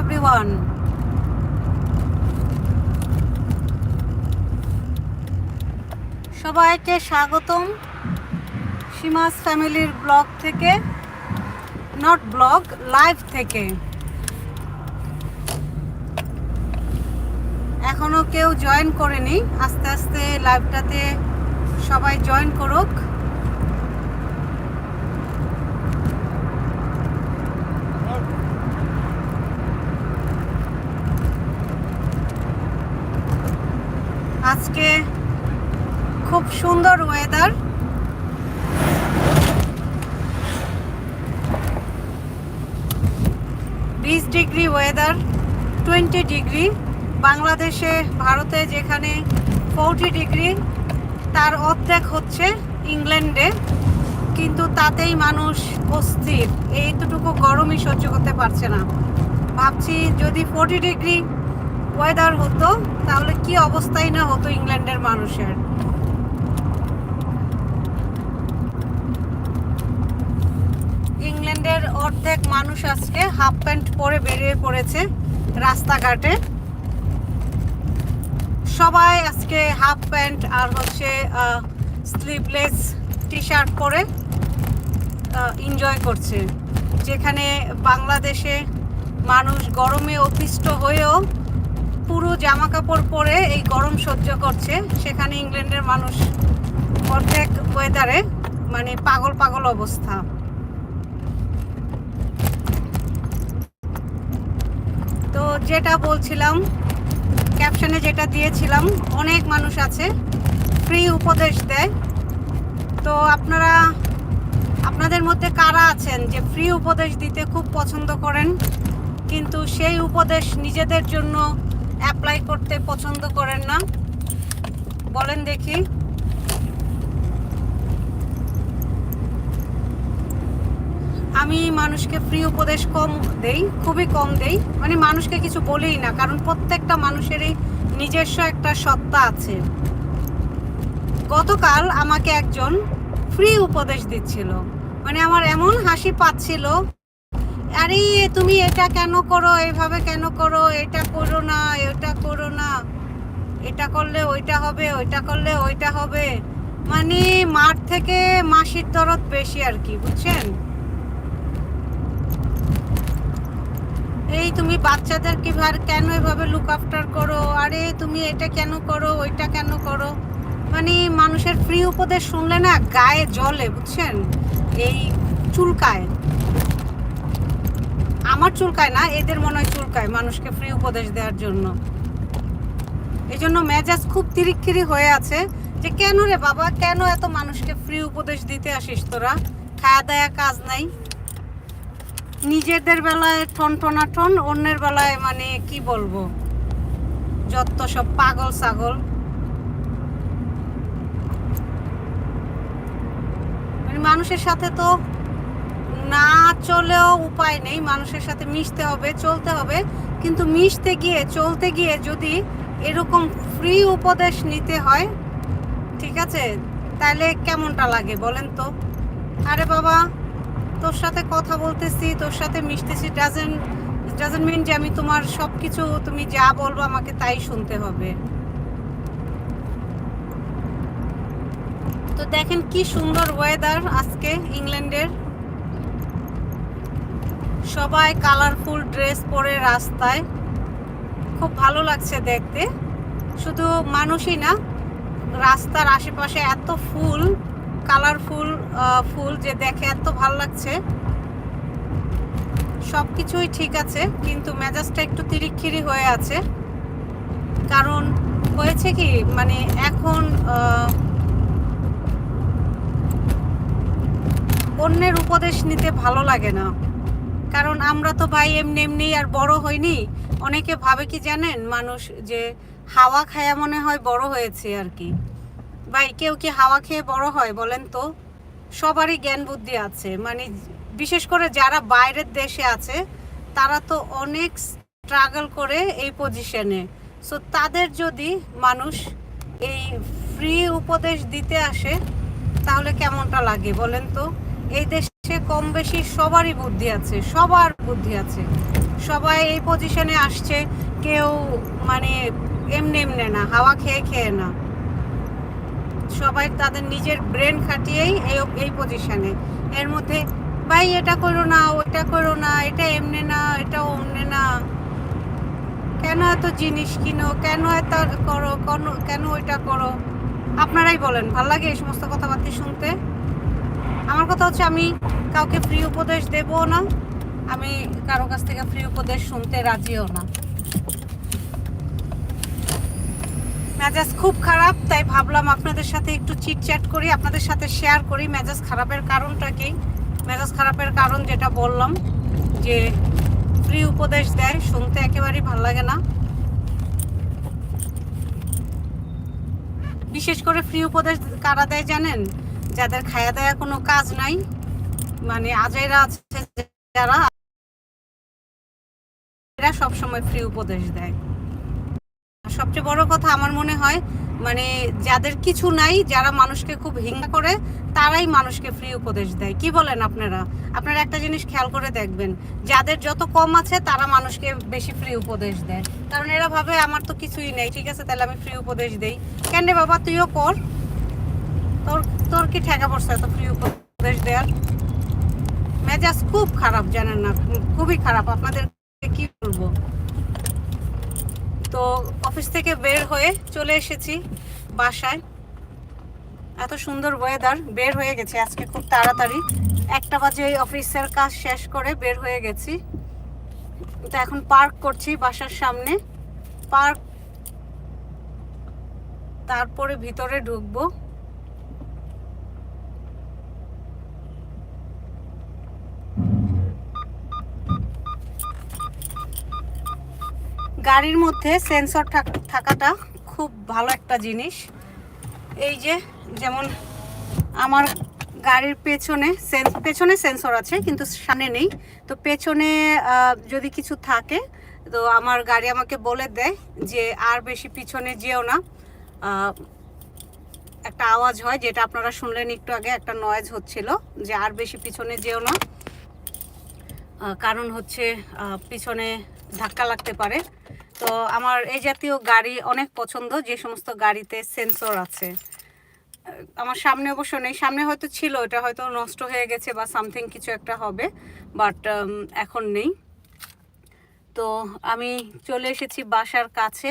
Everyone. সবাইকে স্বাগতম সীমাস ফ্যামিলির ব্লগ থেকে নট ব্লগ লাইভ থেকে এখনও কেউ জয়েন করেনি, আস্তে আস্তে লাইভটাতে সবাই জয়েন করুক আজকে খুব সুন্দর ওয়েদার বিশ ডিগ্রি ওয়েদার টোয়েন্টি ডিগ্রি। বাংলাদেশে, ভারতে যেখানে ফোরটি ডিগ্রি, তার অর্ধেক হচ্ছে ইংল্যান্ডে। কিন্তু তাতেই মানুষ অস্থির। এইটুকু গরমই সহ্য করতে পারছে না। ভাবছি যদি ফোরটি ডিগ্রি ওয়েদার হতো অবস্থাই না হতো ইংল্যান্ডের মানুষের। ইংল্যান্ডের অর্ধেক মানুষ আজকে হাফ প্যান্ট পরে বেরিয়ে পড়েছে রাস্তাঘাটে। সবাই আজকে হাফ প্যান্ট আর হচ্ছে স্লিভলেস টি শার্ট পরে এনজয় করছে। যেখানে বাংলাদেশে মানুষ গরমে অতিষ্ঠ হয়েও পুরো জামা কাপড় পরে এই গরম সহ্য করছে। সেখানে ইংল্যান্ডের মানুষ অর্ধেক ওয়েদারে মানে পাগল পাগল অবস্থা। তো যেটা বলছিলাম ক্যাপশনে যেটা দিয়েছিলাম, অনেক মানুষ আছে ফ্রি উপদেশ দেয়। তো আপনারা, আপনাদের মধ্যে কারা আছেন যে ফ্রি উপদেশ দিতে খুব পছন্দ করেন? কিন্তু সেই উপদেশ নিজেদের জন্য অ্যাপ্লাই করতে পছন্দ করেন না। বলেন দেখি। আমি মানুষকে ফ্রি উপদেশ কম দেই, খুবই কম দেই। মানে মানুষকে কিছু বলেই না, কারণ প্রত্যেকটা মানুষেরই নিজস্ব একটা সত্তা আছে। গতকাল আমাকে একজন ফ্রি উপদেশ দিচ্ছিল। মানে আমার এমন হাসি পাচ্ছিল আরে, তুমি এটা কেন করো? এভাবে কেন করো? এটা করো না এটা করো না। এটা করলে ওইটা হবে, ওইটা করলে ওইটা হবে। মানে মাঠ থেকে মাসির দরদ বেশি আর কি, বুঝছেন? এই তুমি বাচ্চাদের কি ভার কেন এভাবে লুক আফটার করো? আরে, তুমি এটা কেন করো, ওইটা কেন করো? মানে মানুষের ফ্রি উপদেশ শুনলে না গায়ে জলে, বুঝছেন? এই চুলকায়। আমার চুলকায় না, এদের মনে হয় চুলকায় মানুষকে ফ্রি উপদেশ দেওয়ার জন্য। এই জন্য মেজাজ খুব তিরিক্ষিরি হয়ে আছে যে, কেন রে বাবা, কেন এত মানুষকে ফ্রি উপদেশ দিতে আসিস তোরা? খাওয়া দায়া কাজ নাই। নিজেদের বেলায় ঠন ঠন অন্যের বেলায় মানে কি বলব? যত সব পাগল ছাগল। মানে মানুষের সাথে তো না চলেও উপায় নেই, মানুষের সাথে মিশতে হবে, চলতে হবে। কিন্তু মিশতে গিয়ে, চলতে গিয়ে যদি এরকম ফ্রি উপদেশ নিতে হয়, ঠিক আছে? তাহলে কেমনটা লাগে বলেন তো? আরে বাবা, তোর সাথে কথা বলতেছি, তোর সাথে মিশতেছি ডাজেন্ট ডাজেন্ট মিন যে আমি তোমার সব কিছু তুমি যা বলব আমাকে তাই শুনতে হবে। তো দেখেন কি সুন্দর ওয়েদার আজকে ইংল্যান্ডের সবাই কালারফুল ড্রেস পরে রাস্তায়। খুব ভালো লাগছে দেখতে। শুধু মানুষই না, রাস্তার আশেপাশে এত ফুল কালারফুল ফুল যে দেখে এত ভালো লাগছে। সব কিছুই ঠিক আছে, কিন্তু মেজাজটা একটু তিরিক্ষিরি হয়ে আছে। কারণ হয়েছে কি মানে এখন অন্যের উপদেশ নিতে ভালো লাগে না। কারণ আমরা তো ভাই এমনি এমনি আর বড় হইনি। অনেকে ভাবে কি জানেন? মানুষ যে হাওয়া খায়া মনে হয় বড় হয়েছে আর কি। ভাই, কেউ কি হাওয়া খেয়ে বড় হয় বলেন তো? সবারই জ্ঞান বুদ্ধি আছে। মানে বিশেষ করে যারা বাইরের দেশে আছে, তারা তো অনেক স্ট্রাগল করে এই পজিশনে সো তাদের যদি মানুষ এই ফ্রি উপদেশ দিতে আসে, তাহলে কেমনটা লাগে বলেন তো? এই দেশ সে কম বেশি সবারই বুদ্ধি আছে, সবার বুদ্ধি আছে। সবাই এই পজিশনে আসছে, কেউ মানে এমনি এমনি না, হাওয়া খেয়ে খেয়ে না। সবাই তাদের নিজের ব্রেন খাটিয়েই এই এই পজিশনে এর মধ্যে, ভাই, এটা করো না ওটা করো না, এটা এমনি না এটা অমনে না। কেন এত জিনিস কিনো? কেন এত করো? কেন- কেন ওইটা করো? আপনারাই বলেন, ভালো লাগে এই সমস্ত কথাবার্তা শুনতে? আমার কথা হচ্ছে আমি কাউকে ফ্রি উপদেশ দেবও না। আমি কারও কাছ থেকে ফ্রি উপদেশ শুনতে রাজিও না। মেজাজ খুব খারাপ, তাই ভাবলাম আপনাদের সাথে একটু চিটচ্যাট করি, আপনাদের সাথে শেয়ার করি। মেজাজ খারাপের কারণটা কি? মেজাজ খারাপের কারণ যেটা বললাম, যে ফ্রি উপদেশ দেয়, শুনতে একেবারেই ভালো লাগে না। বিশেষ করে ফ্রি উপদেশ কারা দেয় জানেন? যাদের খায়া দেয়া কোনো কাজ নাই মানে আজাইরা আছে যারা, এরা সবসময় ফ্রি উপদেশ দেয়। সবচেয়ে বড় কথা আমার মনে হয় মানে যাদের কিছু নাই, যারা মানুষকে খুব হিংসা করে, তারাই মানুষকে ফ্রি উপদেশ দেয়। কি বলেন আপনারা? আপনারা একটা জিনিস খেয়াল করে দেখবেন, যাদের যত কম আছে, তারা মানুষকে বেশি ফ্রি উপদেশ দেয়। কারণ এরা ভাবে, আমার তো কিছুই নেই, ঠিক আছে? তাহলে আমি ফ্রি উপদেশ দেই। কেন বাবা? তুইও কর। তোর তোর কি ঠেকা পড়ছে এত ফ্রি উপদেশ দেওয়ার মেজাজ খুব খারাপ, জানেন না, খুবই খারাপ। আপনাদের কি বলব? তো অফিস থেকে বের হয়ে চলে এসেছি বাসায়। এত সুন্দর ওয়েদার বের হয়ে গেছে আজকে খুব তাড়াতাড়ি। একটা বাজে অফিসের কাজ শেষ করে বের হয়ে গেছি। তো এখন পার্ক করছি বাসার সামনে। পার্ক তারপরে ভিতরে ঢুকবো। গাড়ির মধ্যে সেন্সর থাকাটা খুব ভালো একটা জিনিস। এই যে, যেমন আমার গাড়ির পেছনে পেছনে সেন্সর আছে, কিন্তু সামনে নেই। তো পেছনে যদি কিছু থাকে, তো আমার গাড়ি আমাকে বলে দেয় যে, আর বেশি পিছনে যেও না। একটা আওয়াজ হয়, যেটা আপনারা শুনলেন একটু আগে, একটা নয়েজ হচ্ছিল যে, আর বেশি পিছনে যেও না। কারণ হচ্ছে পিছনে ধাক্কা লাগতে পারে। তো আমার এই জাতীয় গাড়ি অনেক পছন্দ, যে সমস্ত গাড়িতে সেন্সর আছে। আমার সামনে অবশ্য নেই। সামনে হয়তো ছিল, এটা হয়তো নষ্ট হয়ে গেছে বা সামথিং কিছু একটা হবে বাট এখন নেই। তো আমি চলে এসেছি বাসার কাছে।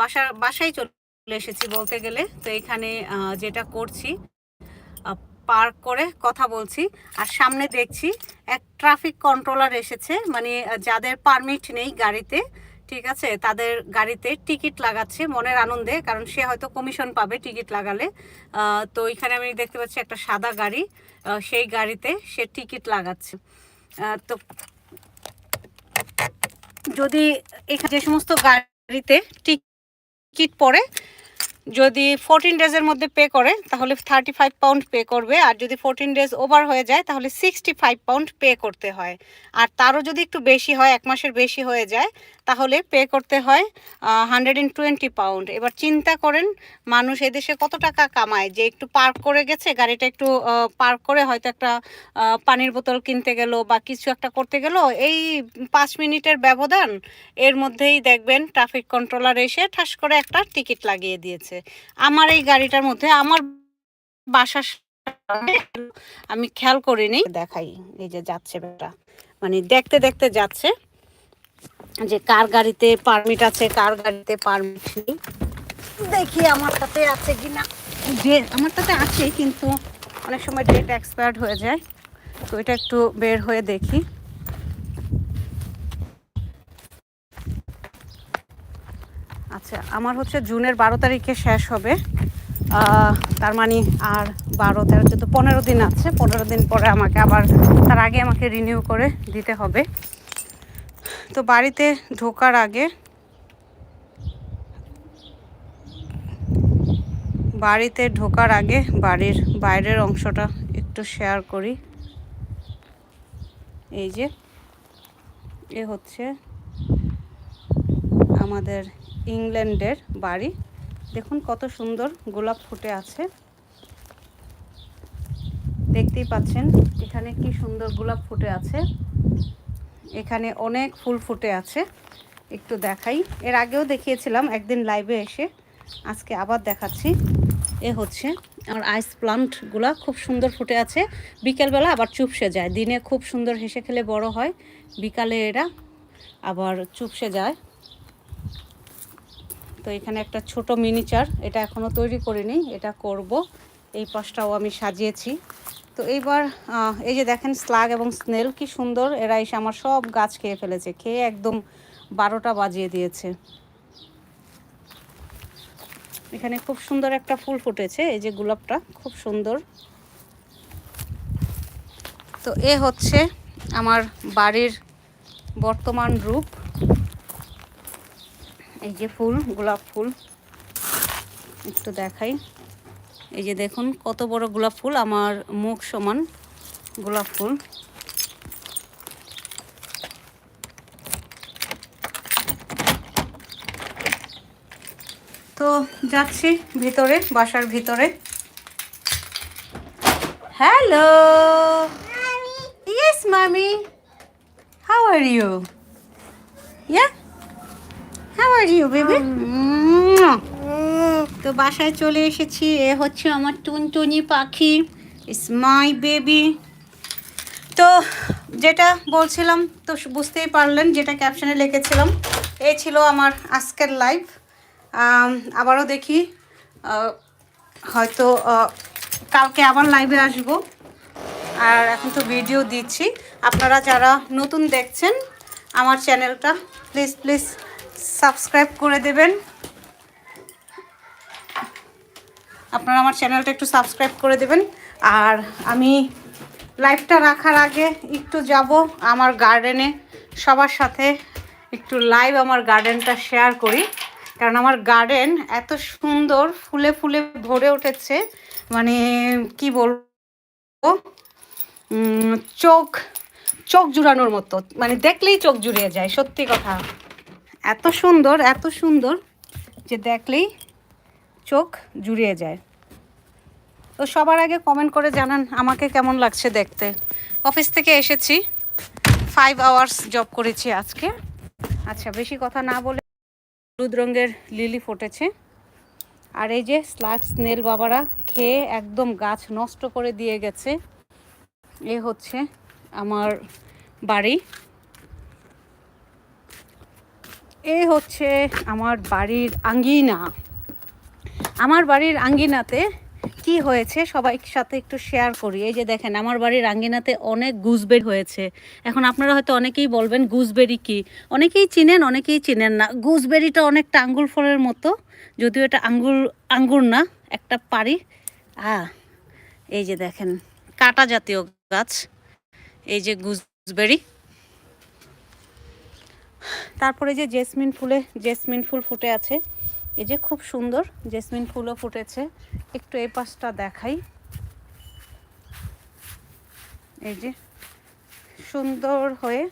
বাসার বাসায় চলে এসেছি বলতে গেলে। তো এখানে যেটা করছি পার্ক করে কথা বলছি। আর সামনে দেখছি এক ট্রাফিক কন্ট্রোলার এসেছে। মানে যাদের পারমিট নেই গাড়িতে, ঠিক আছে? তাদের গাড়িতে টিকিট লাগাচ্ছে মনের আনন্দে, কারণ সে হয়তো কমিশন পাবে টিকিট লাগালে। তো এখানে আমি দেখতে পাচ্ছি একটা সাদা গাড়ি সেই গাড়িতে সে টিকিট লাগাচ্ছে। তো যদি এখানে যে সমস্ত গাড়িতে টিকিট পড়ে যদি ফোরটিন ডেজের মধ্যে পে করে, তাহলে থার্টি ফাইভ পাউন্ড পে করবে। আর যদি ফোরটিন ডেজ ওভার হয়ে যায়, তাহলে সিক্সটি ফাইভ পাউন্ড পে করতে হয়। আর তারও যদি একটু বেশি হয়, এক মাসের বেশি হয়ে যায়, তাহলে পে করতে হয় হান্ড্রেড অ্যান্ড টোয়েন্টি পাউন্ড এবার চিন্তা করেন, মানুষ এদেশে কত টাকা কামায়? যে একটু পার্ক করে গেছে, গাড়িটা একটু পার্ক করে হয়তো একটা পানির বোতল কিনতে গেল বা কিছু একটা করতে গেল, এই পাঁচ মিনিটের ব্যবধান, এর মধ্যেই দেখবেন ট্রাফিক কন্ট্রোলার এসে ঠাস করে একটা টিকিট লাগিয়ে দিয়েছে। আমার এই গাড়িটার মধ্যে আমার বাসার আমি খেয়াল করিনি। দেখাই, এই যে যাচ্ছে বেটা মানে দেখতে দেখতে যাচ্ছে যে কার গাড়িতে পারমিট আছে, কার গাড়িতে পারমিট নেই। দেখি আমারটাতে আছে কি কিনা। যে আমারটাতে আছে, কিন্তু অনেক সময় ডেট এক্সপায়ার্ড হয়ে যায়। তো এটা একটু বের হয়ে দেখি। আচ্ছা আমার হচ্ছে জুনের বারো তারিখে শেষ হবে। তার মানে আর বারো, তেরো, চোদ্দ, পনেরো দিন আছে। পনেরো দিন পরে আমাকে আবার, তার আগে আমাকে রিনিউ করে দিতে হবে। তো বাড়িতে ঢোকার আগে বাড়িতে ঢোকার আগে বাড়ির বাইরের অংশটা একটু শেয়ার করি। এই যে, এ হচ্ছে আমাদের ইংল্যান্ডের বাড়ি। দেখুন কত সুন্দর গোলাপ ফুটে আছে। দেখতেই পাচ্ছেন এখানে কি সুন্দর গোলাপ ফুটে আছে। এখানে অনেক ফুল ফুটে আছে। একটু দেখাই। এর আগেও দেখিয়েছিলাম, একদিন লাইভে এসে। আজকে আবার দেখাচ্ছি। এ হচ্ছে আমার আইস প্লান্টগুলো খুব সুন্দর ফুটে আছে। বিকেলবেলা আবার চুপসে যায়। দিনে খুব সুন্দর হেসে খেলে বড় হয়। বিকালে এরা আবার চুপসে যায়। তো এখানে একটা ছোট মিনিচার এটা এখনও তৈরি করিনি, এটা করব। এই পাশটাও আমি সাজিয়েছি। তো এইবার এই যে দেখেন স্লাগ এবং স্নেল কি সুন্দর, এরা এসে আমার সব গাছ খেয়ে ফেলেছে, খেয়ে একদম বারোটা বাজিয়ে দিয়েছে। এখানে খুব সুন্দর একটা ফুল ফুটেছে, এই যে গোলাপটা, খুব সুন্দর। তো এ হচ্ছে আমার বাড়ির বর্তমান রূপ। এই যে ফুল গোলাপ ফুল। একটু দেখাই। এই যে দেখুন কত বড় গোলাপ ফুল আমার মুখ সমান গোলাপ ফুল। তো যাচ্ছি ভিতরে বাসার ভিতরে। হ্যালো! ইয়েস মামি। হাউ আর ইউ আর বেবি তো বাসায় চলে এসেছি। এ হচ্ছে আমার টুনটুনি পাখি। ইস মাই বেবি তো যেটা বলছিলাম, তো বুঝতেই পারলেন, যেটা ক্যাপশনে লিখেছিলাম এই ছিল আমার আজকের লাইভ আবারও দেখি হয়তো কালকে আবার লাইভে আসব। আর এখন তো ভিডিও দিচ্ছি। আপনারা যারা নতুন দেখছেন, আমার চ্যানেলটা প্লিজ প্লিজ সাবস্ক্রাইব করে দেবেন। আপনারা আমার চ্যানেলটা একটু সাবস্ক্রাইব করে দেবেন। আর আমি লাইভটা রাখার আগে একটু যাব আমার গার্ডেনে সবার সাথে একটু লাইভ আমার গার্ডেনটা শেয়ার করি। কারণ আমার গার্ডেন এত সুন্দর, ফুলে ফুলে ভরে উঠেছে। মানে কি বলব? চোখ চোখ জুড়ানোর মতো। মানে দেখলেই চোখ জুড়িয়ে যায়, সত্যি কথা। এত সুন্দর এত সুন্দর যে দেখলেই চোখ জুড়িয়ে যায়। তো সবার আগে কমেন্ট করে জানান আমাকে কেমন লাগছে দেখতে। অফিস থেকে এসেছি ফাইভ আওয়ার্স জব করেছি আজকে। আচ্ছা বেশি কথা না বলে হলুদ রঙের লিলি ফুটেছে। আর এই যে স্লাগ স্নেল বাবারা খেয়ে একদম গাছ নষ্ট করে দিয়ে গেছে। এ হচ্ছে আমার বাড়ি। এ হচ্ছে আমার বাড়ির আঙ্গিনা। আমার বাড়ির আঙ্গিনাতে কি হয়েছে সবাই সাথে একটু শেয়ার করি। এই যে দেখেন, আমার বাড়ির আঙ্গিনাতে অনেক গুজবেরি হয়েছে। এখন আপনারা হয়তো অনেকেই বলবেন গুজবেরি কি? অনেকেই চিনেন অনেকেই চিনেন না। গুজবেরিটা অনেকটা আঙ্গুর ফলের মতো, যদিও এটা আঙ্গুর আঙ্গুর না, একটা পারি আ, এই যে দেখেন, কাটা জাতীয় গাছ। এই যে গুজবেরি তারপরে যে জেসমিন ফুলে, জেসমিন ফুল ফুটে আছে। এই যে খুব সুন্দর জেসমিন ফুলও ফুটেছে। একটু এই পাশটা দেখাই। এই যে সুন্দর হয়ে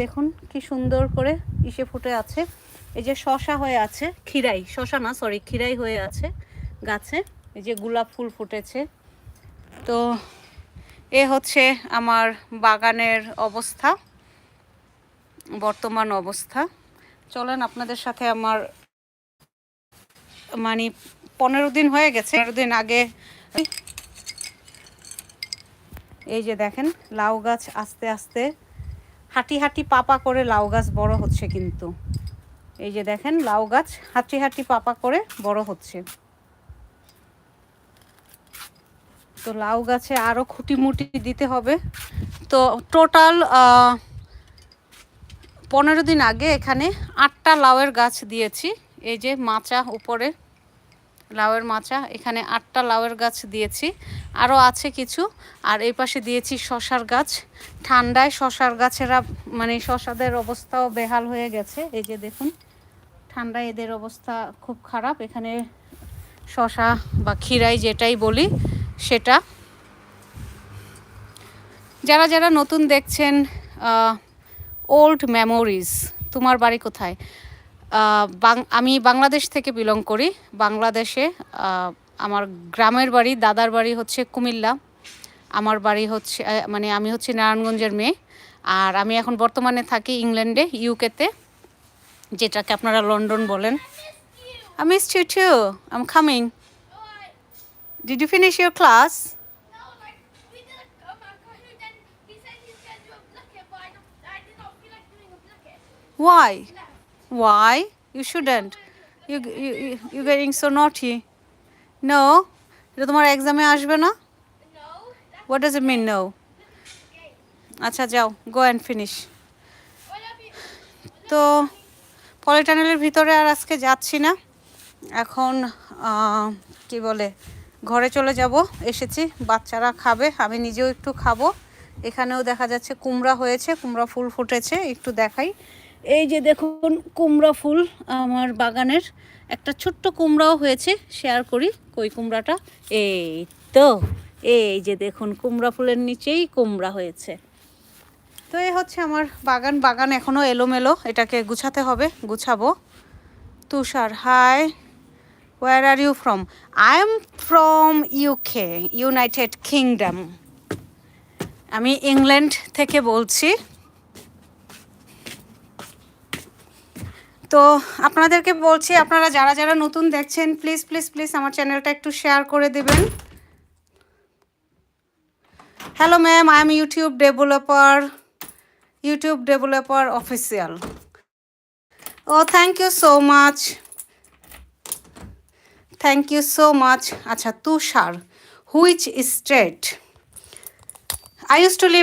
দেখুন কি সুন্দর করে ইসে ফুটে আছে। এই যে শশা হয়ে আছে খিরাই শশা না সরি খিরাই হয়ে আছে গাছে। এই যে গোলাপ ফুল ফুটেছে। তো এ হচ্ছে আমার বাগানের অবস্থা। বর্তমান অবস্থা। চলেন আপনাদের সাথে আমার মানে পনেরো দিন হয়ে গেছে। পনেরো দিন আগে এই যে দেখেন, লাউ গাছ আস্তে আস্তে হাঁটি হাঁটি পাপা করে লাউ গাছ বড় হচ্ছে কিন্তু। এই যে দেখেন, লাউ গাছ হাঁটি হাঁটি পাপা করে বড় হচ্ছে। তো লাউ গাছে আরও খুঁটিমুটি দিতে হবে। তো টোটাল পনেরো দিন আগে এখানে আটটা লাউয়ের গাছ দিয়েছি। এই যে মাচা উপরে লাউয়ের মাচা, এখানে আটটা লাউয়ের গাছ দিয়েছি। আরও আছে কিছু, আর এই পাশে দিয়েছি শশার গাছ। ঠান্ডায় শশার গাছেরা মানে শশাদের অবস্থাও বেহাল হয়ে গেছে। এই যে দেখুন, ঠান্ডায় এদের অবস্থা খুব খারাপ। এখানে শশা বা খিরাই যেটাই বলি, সেটা। যারা যারা নতুন দেখছেন ওল্ড মেমোরিজ তোমার বাড়ি কোথায়? আমি বাংলাদেশ থেকে বিলং করি। বাংলাদেশে আমার গ্রামের বাড়ি, দাদার বাড়ি হচ্ছে কুমিল্লা। আমার বাড়ি হচ্ছে মানে আমি হচ্ছে নারায়ণগঞ্জের মেয়ে। আর আমি এখন বর্তমানে থাকি ইংল্যান্ডে ইউকেতে যেটাকে আপনারা লন্ডন বলেন। আমি missed you too. I'm coming. Did you finish your class? Why? Why? You shouldn't. You you you you're getting so naughty. No. এটা তোমার এক্সামে আসবে না what does it mean no. আচ্ছা যাও গো অ্যান্ড ফিনিশ? তো পলিটানেলের ভিতরে আর আজকে যাচ্ছি না এখন কি বলে, ঘরে চলে যাব, এসেছি, বাচ্চারা খাবে, আমি নিজেও একটু খাব এখানেও দেখা যাচ্ছে কুমড়া হয়েছে, কুমড়া ফুল ফুটেছে, একটু দেখাই এই যে দেখুন, কুমড়া ফুল আমার বাগানের। একটা ছোট্ট কুমড়াও হয়েছে শেয়ার করি কই কুমড়াটা? এই তো, এই যে দেখুন, কুমড়া ফুলের নিচেই কুমড়া হয়েছে। তো এই হচ্ছে আমার বাগান। বাগান এখনও এলোমেলো, এটাকে গুছাতে হবে, গুছাবো। Tushar hi where are you from I am from UK United Kingdom আমি ইংল্যান্ড থেকে বলছি। তো আপনাদেরকে বলছি, আপনারা যারা যারা নতুন দেখছেন প্লিজ প্লিজ প্লিজ আমার চ্যানেলটা একটু শেয়ার করে দেবেন। Hello ma'am I am YouTube developer YouTube developer official O thank you so much thank you so much আচ্ছা Tushar which state I use to live